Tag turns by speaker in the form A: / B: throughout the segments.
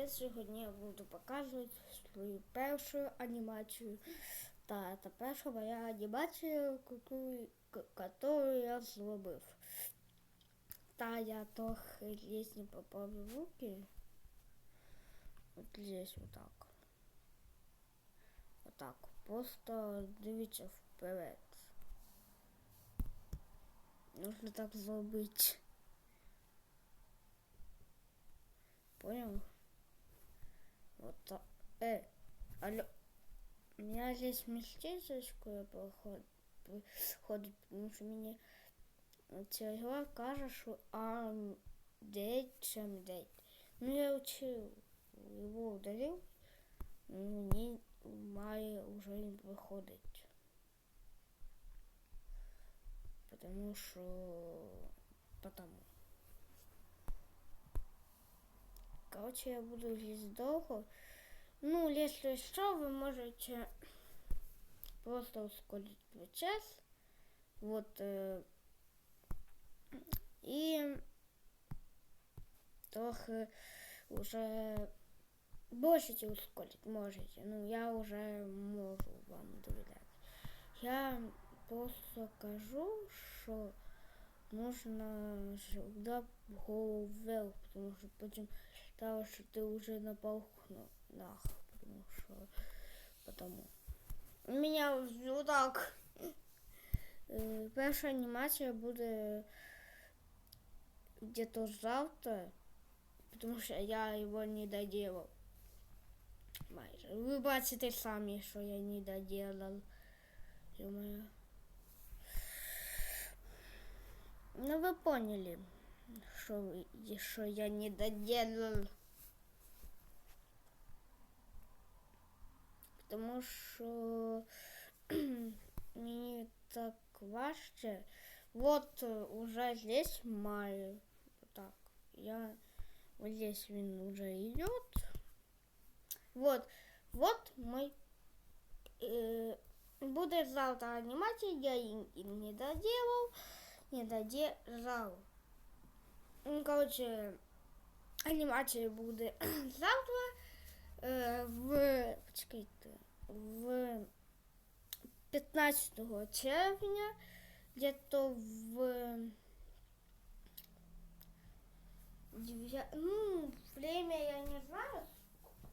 A: привіт! Сьогодні я буду показувати свою першу анімацію. Та це перша моя анімація, яку яку я зробив. Та я трохи здесь не попав в руки. Вот здесь вот так. Вот так. Просто дивіться вперед. Нужно так зробити. Понял? Вот так. Э, алло. У меня здесь местечко проходит, потому что мне игра каже, що арм 9 чем 9. Ну я учил, его удалил, мені має уже не виходить. Потому что... Потому. Короче, я буду здесь долго. Ну, если что, вы можете просто ускорить процесс. Вот. Э, и трохи уже можете ускорить, можете. Ну, я уже могу вам доверять. Я просто скажу, что нужно всегда голову вверх, потому что потом того, что ты уже на балконах, потому что потому. У меня вот так. Перша анімація буде где-то завтра, потому что я его не доделал. Майже. Ви бачите самі, що я не доделал. Ё-моё. Ну вы поняли, что, что я не доделал. Потому что мне так важче. Вот уже здесь май. Так, я вот здесь он уже идет. Вот, вот мой э, будет завтра анимация, я и, и не доделал, не доделал. Короче, анімація буде завтра е, в, почекайте, в 15 червня, где-то в 9, ну, время я не знаю,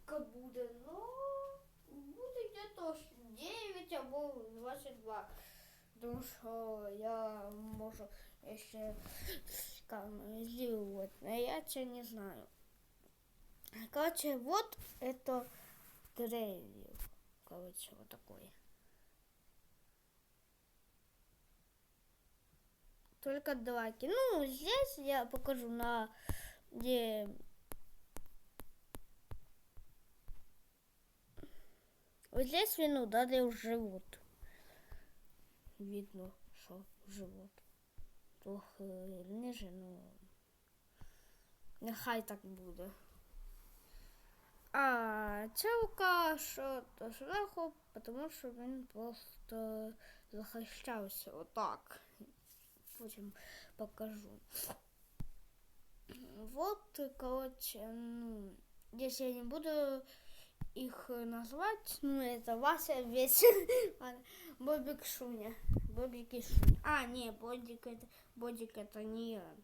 A: сколько буде, но буде где-то 9 або 22. Тому що я можу ще сделать, а я тебя не знаю. Короче, вот это трейлер. Короче, вот такой. Только давайте. Ну, здесь я покажу на где вот здесь він ударив живот. Видно, що живот. Трохи ниже, ну нехай так буде. А ця рука що то зверху, тому що він просто захищався отак. Потім покажу. Вот, короче, ну, если я не буду их назвать, ну, это Вася весь Бобик Шуня. Бобик и Шуня. А, не, Бодик это, Бодик это не я.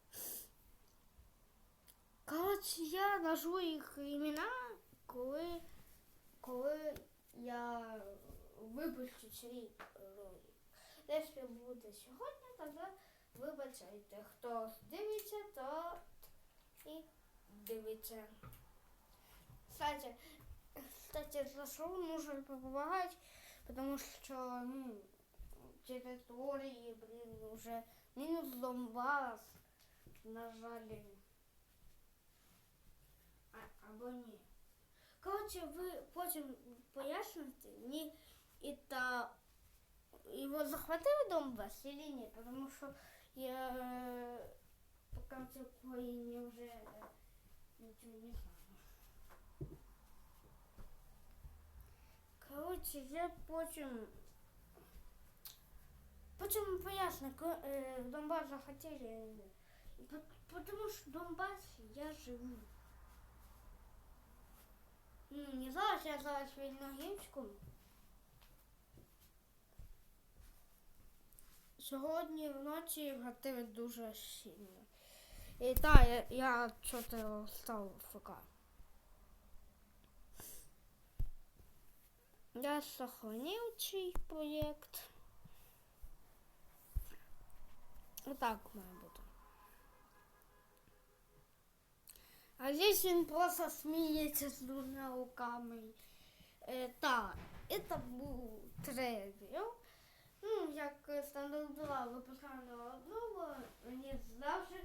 A: Короче, я назву їх імена, коли, коли я випущу цей ролик. Якщо буде сьогодні, тоді вибачайте. Хто дивиться, то і дивиться. Кстати, кстати, за що нужно помогать, потому что, ну, территории, блин, уже минус Донбасс нажали. А, або ні. Короче, ви потім поясните, ні, это его захватили Донбасс или нет, потому что я э, пока в цій країні вже э, нічого не знаю. Короче, я потім Потім поясню, э, Донбасс захотели, потому что в Донбассе я живу. Ну, не зараз, я зараз вільну гімську. Сьогодні вночі гатили дуже сильно. І так, я, я що-то став ФК. Я сохранив цей проєкт. Отак має бути. А здесь він просто сміється з двома руками. Так, це був трейлер. Ну, як стандарт 2 випускає одного, вони завжди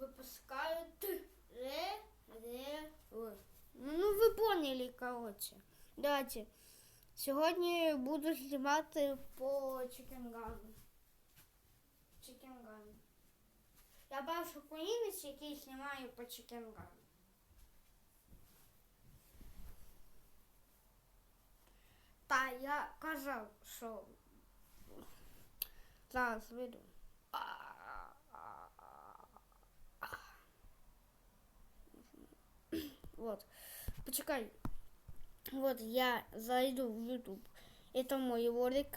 A: випускають ре, ре, ре. Ну, ви поняли, коротше. Давайте. Сьогодні буду знімати по Чикенгану. Чикенгану. Я бачу українець, який знімає по Чикенгану. Та я казав, що зараз вийду. Вот. Почекай. Вот я зайду в YouTube. Это мой ролик.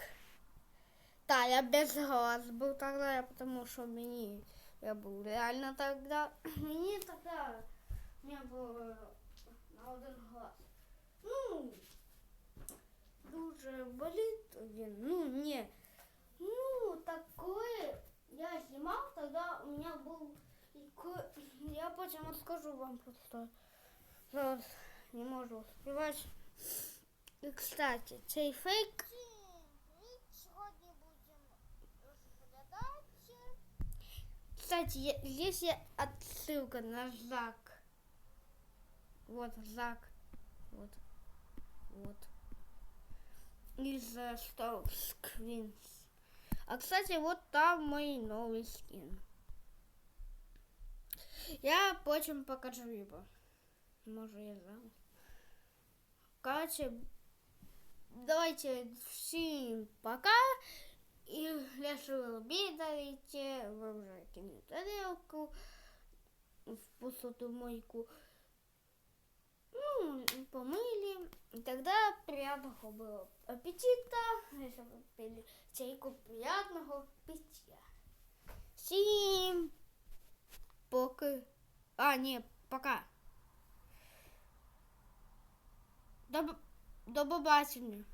A: Да, я без глаз был тогда, потому что мне я был реально тогда. Мне тогда не было на один глаз. Ну, дуже болит він. Ну, не. Ну, такое я снимал, тогда у меня был... ко- Я потім расскажу вам просто. Зараз не можу успівати. І, кстати, цей фейк Кстати, здесь є отсылка на Зак. Вот Зак. Вот. Вот. Из э, Star Screens. А, кстати, вот там мой новый скин. Я потім покажу его. Может, я знаю. Короче, давайте всем пока. И если вы обидаете, вы уже кинете тарелку в пустоту мойку. Ну, помыли. И тогда приятного было аппетита. Если вы пили чайку, приятного питья. Всем пока. А, не, пока. До, до побачення.